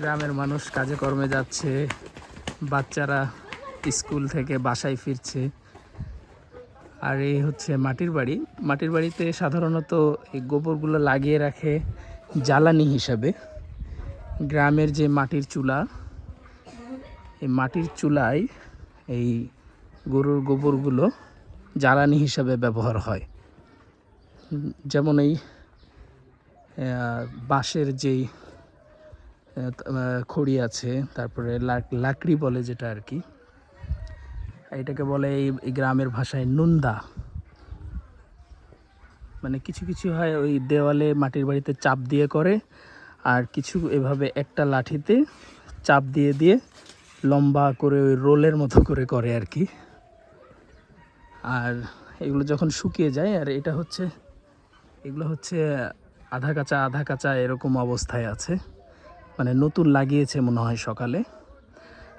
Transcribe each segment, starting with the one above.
গ্রামের মানুষ কাজে কর্মে যাচ্ছে। বাচ্চারা স্কুল থেকে বাসায় ফিরছে। আর এই হচ্ছে মাটির বাড়ি। মাটির বাড়িতে সাধারণত এই গোবরগুলো লাগিয়ে রাখে জ্বালানি হিসাবে। গ্রামের যে মাটির চুলা, এই মাটির চুলায় এই গরুর গোবরগুলো জ্বালানি হিসাবে ব্যবহার হয়। যেমন এই বাঁশের যেই খড়ি আছে, তারপরে লাক- লাকড়ি বলে যেটা আর কি। এটাকে বলে এই গ্রামের ভাষায় নুন্দা। মানে কিছু কিছু হয় ওই দেওয়ালে মাটির বাড়িতে চাপ দিয়ে করে, আর কিছু এভাবে একটা লাঠিতে চাপ দিয়ে দিয়ে লম্বা করে ওই রোলের মতো করে করে আর কি। আর এগুলো যখন শুকিয়ে যায়, আর এটা হচ্ছে, এগুলো হচ্ছে আধা কাঁচা আধা কাঁচা এরকম অবস্থায় আছে। মানে নতুন লাগিয়েছে মনে হয় সকালে।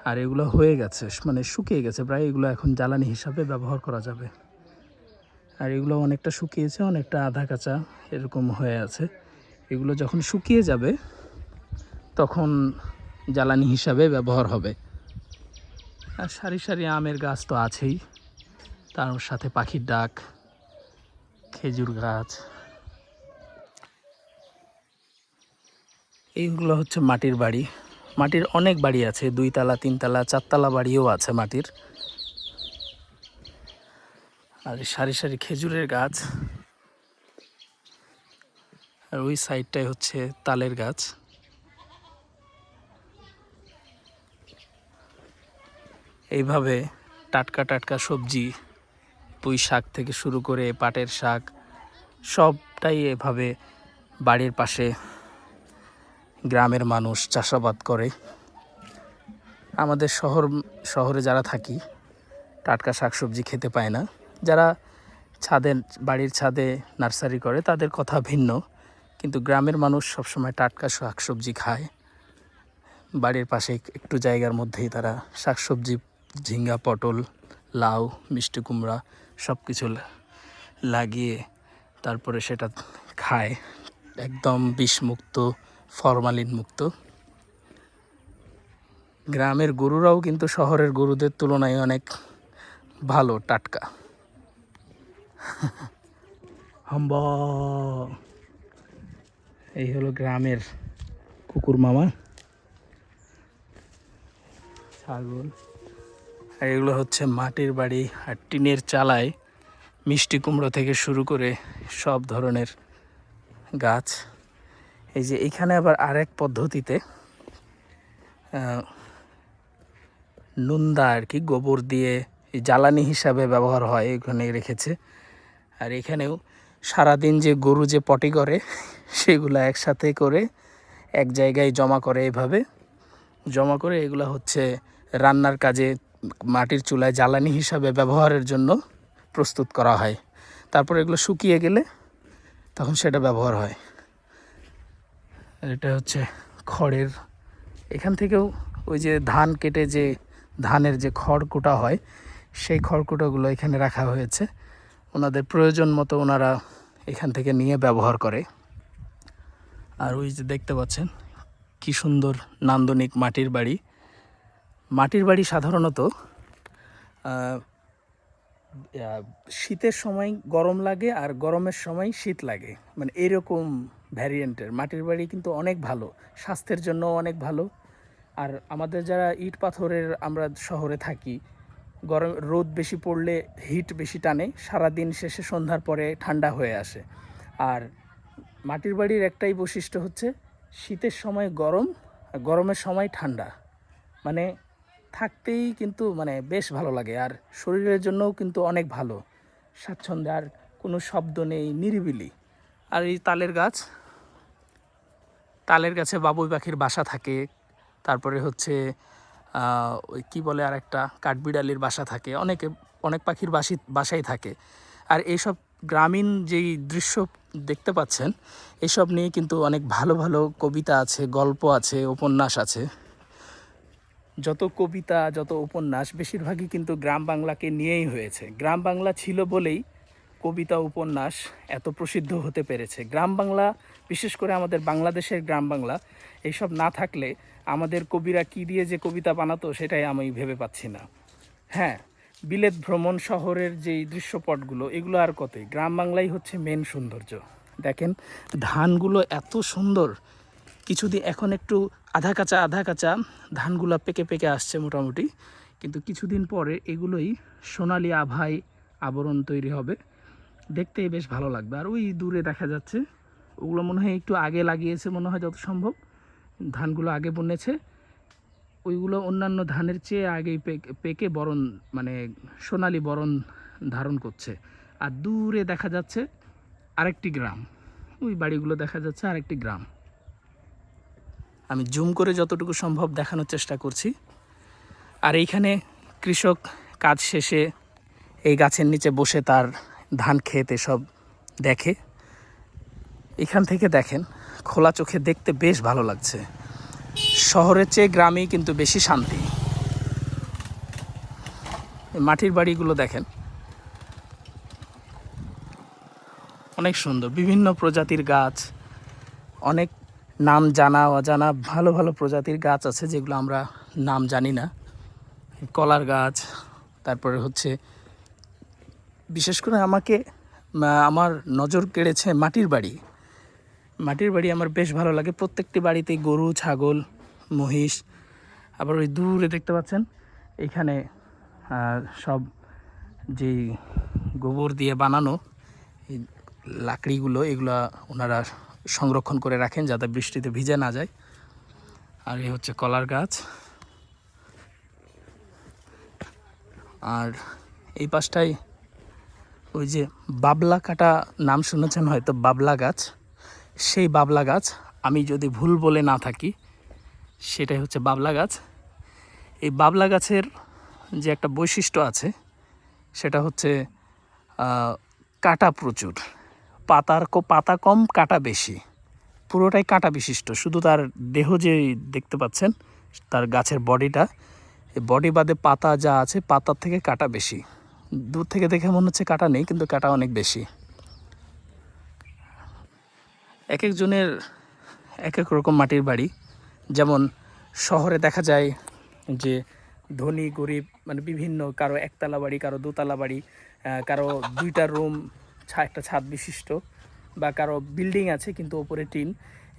আর এগুলো হয়ে গেছে মানে শুকিয়ে গেছে, প্রায় এগুলো এখন জ্বালানি হিসাবে ব্যবহার করা যাবে। আর এগুলো অনেকটা শুকিয়েছে, অনেকটা আধা কাঁচা এরকম হয়ে আছে। এগুলো যখন শুকিয়ে যাবে, তখন জ্বালানি হিসাবে ব্যবহার হবে। আর সারি সারি আমের গাছ তো আছেই। তার সাথে পাখির ডাক, খেজুর গাছ। এইগুলো হচ্ছে মাটির বাড়ি। মাটির অনেক বাড়ি আছে, দুইতলা, তিনতলা, চারতলা বাড়িও আছে মাটির। আর সারি সারি খেজুরের গাছ। আর ওই সাইডটাই হচ্ছে তালের গাছ। এইভাবে টাটকা টাটকা সবজি, পুঁই শাক থেকে শুরু করে পাটের শাক, সবটাই এভাবে বাড়ির পাশে গ্রামের মানুষ চাষাবাদ করে। আমাদের শহর, শহরে যারা থাকি, টাটকা শাকসবজি খেতে পায় না। যারা ছাদে বাড়ির ছাদে নার্সারি করে, তাদের কথা ভিন্ন। কিন্তু গ্রামের মানুষ সবসময় টাটকা শাকসবজি খায়। বাড়ির পাশে একটু জায়গার মধ্যেই তারা শাকসবজি, ঝিঙ্গা, পটল, লাউ, মিষ্টি কুমড়া সব কিছু লাগিয়ে তারপরে সেটা খায়। একদম বিষমুক্ত ফরমালিন মুক্ত গ্রামের গরুরাও কিন্তু শহরের গরুদের তুলনায় অনেক ভালো, টাটকা। হাম্ব। এই হলো গ্রামের কুকুর মামা। ছাগল। আর এগুলো হচ্ছে মাটির বাড়ি আর টিনের চালায় মিষ্টি কুমড়ো থেকে শুরু করে সব ধরনের গাছ। এই যে এখানে আবার আরেক পদ্ধতিতে নুন্দা আর কি, গোবর দিয়ে জ্বালানি হিসাবে ব্যবহার হয়, এখানে রেখেছে। আর এখানেও সারাদিন যে গরু যে পটি করে, সেগুলো একসাথে করে এক জায়গায় জমা করে এভাবে। জমা করে এগুলো হচ্ছে রান্নার কাজে মাটির চুলায় জ্বালানি হিসাবে ব্যবহারের জন্য প্রস্তুত করা হয়। তারপর এগুলো শুকিয়ে গেলে তখন সেটা ব্যবহার হয়। এটা হচ্ছে খড়ের, এখান থেকেও ওই যে ধান কেটে যে ধানের যে খড় কুটা হয়, সেই খড়কুটোগুলো এখানে রাখা হয়েছে। ওনাদের প্রয়োজন মতো ওনারা এখান থেকে নিয়ে ব্যবহার করে। আর ওই যে দেখতে পাচ্ছেন, কি সুন্দর নান্দনিক মাটির বাড়ি। মাটির বাড়ি সাধারণত শীতের সময় গরম লাগে আর গরমের সময় শীত লাগে। মানে এরকম ভ্যারিয়েন্টের মাটির বাড়ি কিন্তু অনেক ভালো, স্বাস্থ্যের জন্য অনেক ভালো। আর আমাদের যারা ইট পাথরের আমরা শহরে থাকি, গরম, রোদ বেশি পড়লে হিট বেশি টানে, সারাদিন শেষে সন্ধ্যার পরে ঠান্ডা হয়ে আসে। আর মাটির বাড়ির একটাই বৈশিষ্ট্য হচ্ছে, শীতের সময় গরম গরমের সময় ঠান্ডা। মানে থাকতেই কিন্তু মানে বেশ ভালো লাগে, আর শরীরের জন্যও কিন্তু অনেক ভালো। স্বাচ্ছন্দ্যে আর কোনো শব্দ নেই, নিরিবিলি। আর এই তালের গাছ তালের গাছে বাবুই পাখির বাসা থাকে। তারপরে হচ্ছে ওই কী বলে আর একটা কাঠবিড়ালির বাসা থাকে। অনেকে, অনেক পাখির বাসি, বাসাই থাকে। আর এইসব গ্রামীণ যেই দৃশ্য দেখতে পাচ্ছেন এসব নিয়ে কিন্তু অনেক ভালো ভালো কবিতা আছে, গল্প আছে, উপন্যাস আছে। যত কবিতা, যত উপন্যাস, বেশিরভাগই কিন্তু গ্রাম বাংলাকে নিয়েই হয়েছে। গ্রাম বাংলা ছিল বলেই কবিতা উপন্যাস এত প্রসিদ্ধ হতে পেরেছে। গ্রাম বাংলা, বিশেষ করে আমাদের বাংলাদেশের গ্রাম বাংলা, এইসব না থাকলে আমাদের কবিরা কি দিয়ে যে কবিতা বানাতো সেটাই আমি ভেবে পাচ্ছি না। হ্যাঁ বিলেত ভ্রমণ শহরের যেই দৃশ্যপটগুলো, এগুলো আর কতই? গ্রাম বাংলাই হচ্ছে মেন সৌন্দর্য। দেখেন, ধানগুলো এত সুন্দর কিছুদিন এখন একটু আধা কাঁচা আধা কাঁচা ধানগুলো পেকে পেকে আসছে মোটামুটি। কিন্তু কিছুদিন পরে এগুলোই সোনালি আভায় আবরণ তৈরি হবে। দেখতেই বেশ ভালো লাগবে। আর ওই দূরে দেখা যাচ্ছে, ওগুলো মনে হয় একটু আগে লাগিয়েছে মনে হয় যত সম্ভব। ধানগুলো আগে বনেছে। ওইগুলো অন্যান্য ধানের চেয়ে আগেই পেকে বরণ মানে সোনালি বরণ ধারণ করছে। আর দূরে দেখা যাচ্ছে আরেকটি গ্রাম। ওই বাড়িগুলো দেখা যাচ্ছে আরেকটি গ্রাম। আমি জুম করে যতটুকু সম্ভব দেখানোর চেষ্টা করছি। আর এইখানে কৃষক কাজ শেষে এই গাছের নিচে বসে তার ধান খেতে সব দেখে। এখান থেকে দেখেন, খোলা চোখে দেখতে বেশ ভালো লাগছে। শহরের চেয়ে গ্রামেই কিন্তু বেশি শান্তি। মাটির বাড়িগুলো দেখেন। অনেক সুন্দর, বিভিন্ন প্রজাতির গাছ। অনেক নাম জানা, অজানা ভালো ভালো প্রজাতির গাছ আছে যেগুলো আমরা নাম জানি না। কলার গাছ, তারপরে হচ্ছে বিশেষ করে আমাকে আমার নজর কেড়েছে মাটির বাড়ি। মাটির বাড়ি আমার বেশ ভালো লাগে। প্রত্যেকটি বাড়িতেই গরু, ছাগল, মহিষ, আবার ওই দূরে দেখতে পাচ্ছেন, এখানে সব যেই গোবর দিয়ে বানানো, এই লাকড়িগুলো, এগুলো ওনারা সংরক্ষণ করে রাখেন যাতে বৃষ্টিতে ভিজে না যায়। আর এই হচ্ছে কলার গাছ। আর এই পাশটায় ওই যে বাবলা কাটা নাম শুনেছেন হয়তো বাবলা গাছ? সেই বাবলা গাছ আমি যদি ভুল বলে না থাকি, সেটাই হচ্ছে বাবলা গাছ। এই বাবলা গাছের যে একটা বৈশিষ্ট্য আছে, সেটা হচ্ছে কাটা প্রচুর। পাতার পাতা কম, কাটা বেশি। পুরোটাই কাটা বিশিষ্ট। শুধু তার দেহ যে দেখতে পাচ্ছেন, তার গাছের বডিটা, এই বডি বাদে পাতা যা আছে, পাতার থেকে কাটা বেশি। দূর থেকে দেখে মনে হচ্ছে কাটা নেই, কিন্তু কাটা অনেক বেশি। এক একজনের এক এক রকম মাটির বাড়ি। যেমন শহরে দেখা যায় যে ধনী, গরিব মানে বিভিন্ন কারও একতলা বাড়ি, কারও দোতলা বাড়ি কারও দুইটা রুম একটা ছাদ বিশিষ্ট বা কারও বিল্ডিং আছে কিন্তু ওপরে টিন।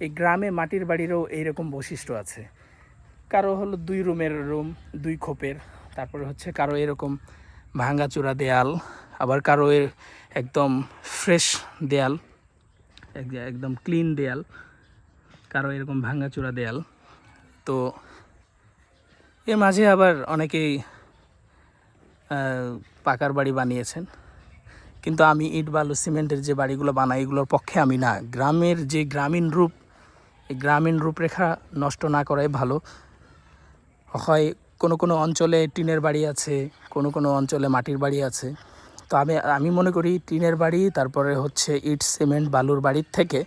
এই গ্রামে মাটির বাড়িরও এইরকম বৈশিষ্ট্য আছে। কারও হলো দুই রুমের রুম, দুই খোপের, তারপরে হচ্ছে কারও এরকম ভাঙাচোরা দেয়াল, আবার কারও এর একদম ফ্রেশ দেয়াল একদম ক্লিন দেয়াল, কারও এরকম ভাঙাচোরা দেয়াল। তো এর মাঝে আবার অনেকেই পাকার বাড়ি বানিয়েছেন। কিন্তু আমি ইট বালু সিমেন্টের যে বাড়িগুলো বানাই, এগুলোর পক্ষে আমি না। গ্রামের যে গ্রামীণ রূপ, এই গ্রামীণ রূপরেখা নষ্ট না করাই ভালো। হয় কোনো কোনো অঞ্চলে টিনের বাড়ি আছে, কোনো কোনো অঞ্চলে মাটির বাড়ি আছে। তো আমি আমি মনে করি টিনের বাড়ি, তারপরে হচ্ছে ইট, সিমেন্ট, বালুর বাড়ির থেকে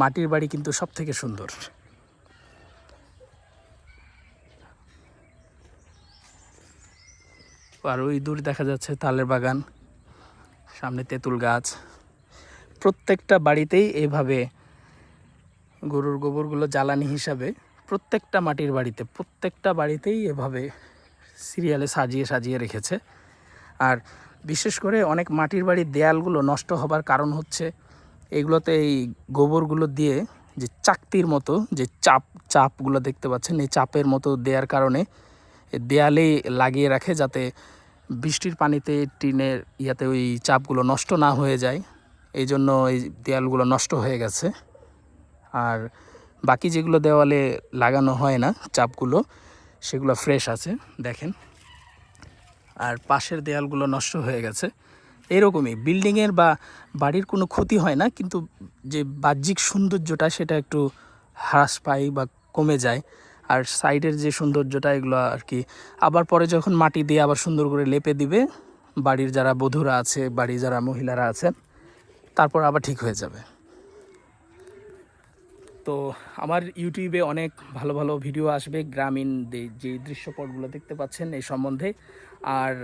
মাটির বাড়ি কিন্তু সব থেকে সুন্দর। আর ওই দূর দেখা যাচ্ছে তালের বাগান, সামনে তেঁতুল গাছ। প্রত্যেকটা বাড়িতেই এভাবে গরুর গোবরগুলো জ্বালানি হিসাবে প্রত্যেকটা মাটির বাড়িতে, প্রত্যেকটা বাড়িতেই এভাবে সিরিয়ালে সাজিয়ে সাজিয়ে রেখেছে। আর বিশেষ করে অনেক মাটির বাড়ির দেয়ালগুলো নষ্ট হবার কারণ হচ্ছে এগুলোতে এই গোবরগুলো দিয়ে যে চাকতির মতো যে চাপ, চাপগুলো দেখতে পাচ্ছেন, এই চাপের মতো দেওয়ার কারণে দেয়ালে লাগিয়ে রাখে যাতে বৃষ্টির পানিতে টিনের ইয়াতে ওই চাপগুলো নষ্ট না হয়ে যায়। এই জন্য এই দেয়ালগুলো নষ্ট হয়ে গেছে। আর বাকি যেগুলো দেওয়ালে লাগানো হয় না, চাপগুলো, সেগুলো ফ্রেশ আছে, দেখেন। আর পাশের দেয়ালগুলো নষ্ট হয়ে গেছে। এরকমই বিল্ডিংয়ের বা বাড়ির কোনো ক্ষতি হয় না, কিন্তু যে বাহ্যিক সৌন্দর্যটা, সেটা একটু হ্রাস পায় বা কমে যায়। আর সাইডের যে সৌন্দর্যটা, এগুলো আর কি, আবার পরে যখন মাটি দিয়ে আবার সুন্দর করে লেপে দিবে, বাড়ির যারা বধূরা আছে, বাড়ির যারা মহিলারা আছেন তারপর আবার ঠিক হয়ে যাবে। তো আমার ইউটিউবে অনেক ভালো ভালো ভিডিও আসবে গ্রামীণ যে দৃশ্যপটগুলো দেখতে পাচ্ছেন এই সম্বন্ধে। আর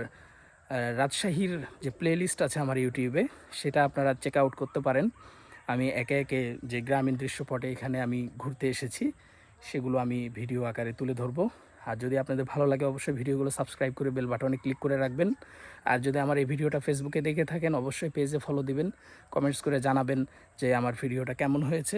রাজশাহীর যে প্লেলিস্ট আছে আমার ইউটিউবে সেটা আপনারা চেক আউট করতে পারেন। আমি একে একে যে গ্রামীণ দৃশ্যপটে এখানে আমি ঘুরতে এসেছি, সেগুলো আমি ভিডিও আকারে তুলে ধরবো। আর যদি আপনাদের ভালো লাগে, অবশ্যই ভিডিওগুলো সাবস্ক্রাইব করে বেল বাটনে ক্লিক করে রাখবেন। আর যদি আমার এই ভিডিওটা ফেসবুকে দেখে থাকেন, অবশ্যই পেজে ফলো দিবেন। কমেন্টস করে জানাবেন যে আমার ভিডিওটা কেমন হয়েছে।